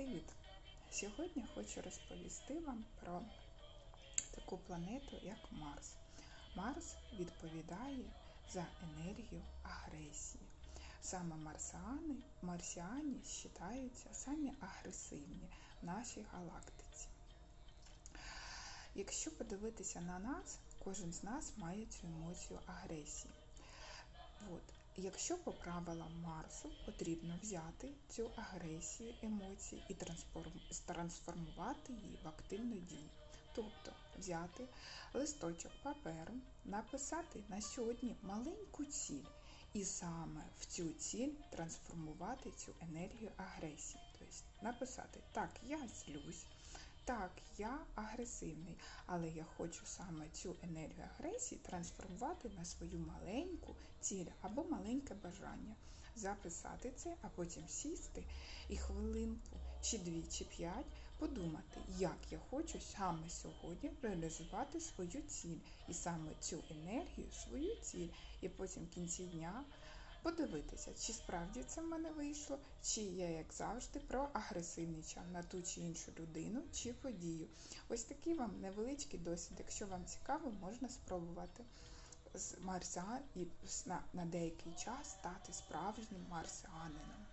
Привіт! Сьогодні хочу розповісти вам про таку планету, як Марс. Марс відповідає за енергію агресії. Саме марсіани, марсіані вважаються самі агресивні в нашій галактиці. Якщо подивитися на нас, кожен з нас має цю емоцію агресії. Якщо по правилам Марсу потрібно взяти цю агресію, емоції і трансформувати її в активну дію. Тобто взяти листочок паперу, написати на сьогодні маленьку ціль, і саме в цю ціль трансформувати цю енергію агресії. Тобто написати Так, я злюсь. Так, я агресивний, але я хочу саме цю енергію агресії трансформувати на свою маленьку ціль або маленьке бажання. Записати це, а потім сісти і хвилинку, чи дві, чи п'ять подумати, як я хочу саме сьогодні реалізувати свою ціль. І саме цю енергію, свою ціль, і потім в кінці дня подивитися, чи справді це в мене вийшло, чи я, як завжди, проагресивничав на ту чи іншу людину чи подію. Ось такий вам невеличкий досвід. Якщо вам цікаво, можна спробувати з марсіан і на, деякий час стати справжнім марсіанином.